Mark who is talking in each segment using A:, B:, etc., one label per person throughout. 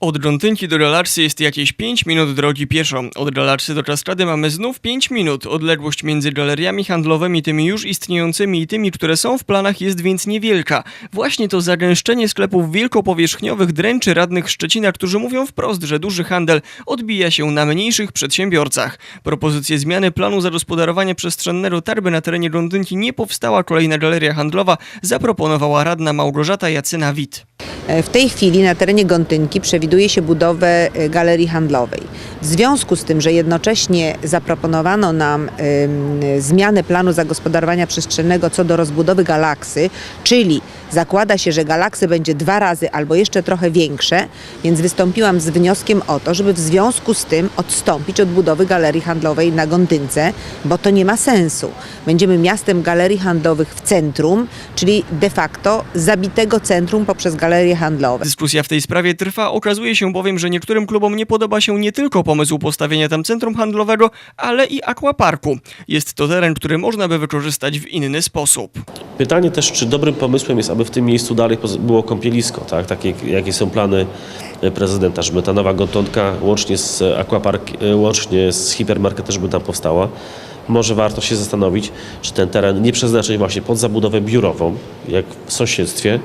A: Od Rontynki do Relarsy jest jakieś 5 minut drogi pieszo. Od Relarsy do Czastrady mamy znów 5 minut. Odległość między galeriami handlowymi, tymi już istniejącymi i tymi, które są w planach jest więc niewielka. Właśnie to zagęszczenie sklepów wielkopowierzchniowych dręczy radnych Szczecina, którzy mówią wprost, że duży handel odbija się na mniejszych przedsiębiorcach. Propozycję zmiany planu zagospodarowania przestrzennego tarby na terenie Rondynki nie powstała kolejna galeria handlowa, zaproponowała radna Małgorzata Jacyna-Wit.
B: E, W tej chwili na terenie Gontynki przewiduje się budowę e, galerii handlowej. W związku z tym, że jednocześnie zaproponowano nam zmianę planu zagospodarowania przestrzennego co do rozbudowy galaksy, czyli zakłada się, że galaksy będzie dwa razy albo jeszcze trochę większe, więc wystąpiłam z wnioskiem o to, żeby w związku z tym odstąpić od budowy galerii handlowej na Gontynce, bo to nie ma sensu. Będziemy miastem galerii handlowych w centrum, czyli de facto zabitego centrum poprzez galerie handlowe.
A: Dyskusja w tej sprawie trwa. Okazuje się bowiem, że niektórym klubom nie podoba się nie tylko pomysł postawienia tam centrum handlowego, ale i aquaparku. Jest to teren, który można by wykorzystać w inny sposób.
C: Pytanie też, czy dobrym pomysłem jest, aby w tym miejscu dalej było kąpielisko, tak? Takie, jakie są plany e, prezydenta, żeby ta nowa gotonka łącznie z aquapark, e, łącznie z hipermarketem, żeby tam powstała. Może warto się zastanowić, czy ten teren nie przeznaczyć właśnie pod zabudowę biurową, jak w sąsiedztwie,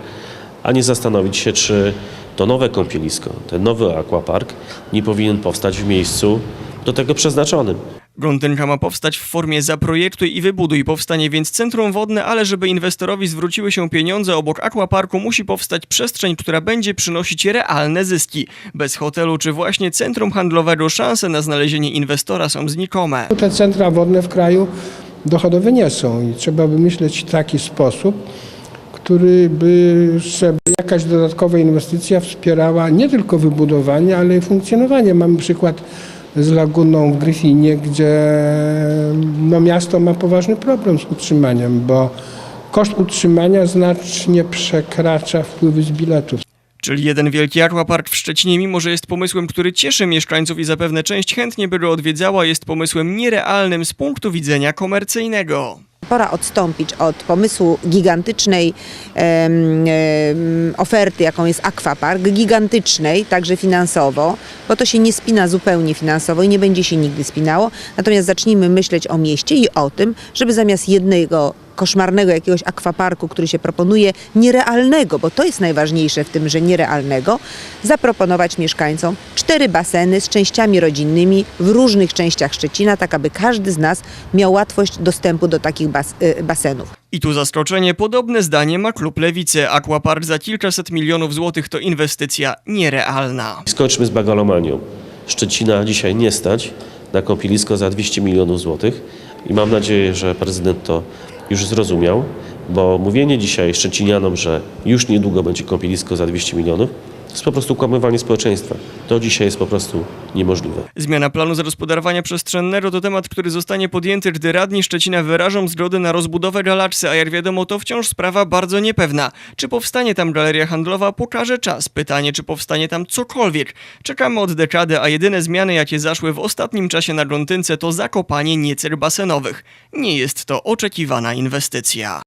C: a nie zastanowić się, czy to nowe kąpielisko, ten nowy aquapark nie powinien powstać w miejscu do tego przeznaczonym.
A: Gontynka ma powstać w formie zaprojektuj i wybuduj. Powstanie więc centrum wodne, ale żeby inwestorowi zwróciły się pieniądze obok aquaparku, musi powstać przestrzeń, która będzie przynosić realne zyski. Bez hotelu czy właśnie centrum handlowego szanse na znalezienie inwestora są znikome.
D: Te centra wodne w kraju dochodowe nie są i trzeba wymyśleć taki sposób, który by, żeby jakaś dodatkowa inwestycja wspierała nie tylko wybudowanie, ale i funkcjonowanie. Mamy przykład z laguną w Gryfinie, gdzie no, miasto ma poważny problem z utrzymaniem, bo koszt utrzymania znacznie przekracza wpływy z biletów.
A: Czyli jeden wielki aquapark w Szczecinie, mimo że jest pomysłem, który cieszy mieszkańców i zapewne część chętnie by go odwiedzała, jest pomysłem nierealnym z punktu widzenia komercyjnego.
B: Pora odstąpić od pomysłu gigantycznej oferty, jaką jest Aquapark, gigantycznej także finansowo, bo to się nie spina zupełnie finansowo i nie będzie się nigdy spinało. Natomiast zacznijmy myśleć o mieście i o tym, żeby zamiast jednego koszmarnego jakiegoś akwaparku, który się proponuje, nierealnego, bo to jest najważniejsze w tym, że nierealnego, zaproponować mieszkańcom cztery baseny z częściami rodzinnymi w różnych częściach Szczecina, tak aby każdy z nas miał łatwość dostępu do takich bas- y, basenów.
A: I tu zaskoczenie, podobne zdanie ma klub Lewicy. Aquapark za kilkaset milionów złotych to inwestycja nierealna.
C: Skończmy z bagalomanią. Szczecina dzisiaj nie stać na kąpielisko za 200 milionów złotych i mam nadzieję, że prezydent to już zrozumiał, bo mówienie dzisiaj szczecinianom, że już niedługo będzie kąpielisko za 200 milionów, to jest po prostu kłamywanie społeczeństwa. To dzisiaj jest po prostu niemożliwe.
A: Zmiana planu zagospodarowania przestrzennego to temat, który zostanie podjęty, gdy radni Szczecina wyrażą zgodę na rozbudowę galaksy, a jak wiadomo to wciąż sprawa bardzo niepewna. Czy powstanie tam galeria handlowa pokaże czas. Pytanie, czy powstanie tam cokolwiek. Czekamy od dekady, a jedyne zmiany jakie zaszły w ostatnim czasie na Gontynce to zakopanie niecer basenowych. Nie jest to oczekiwana inwestycja.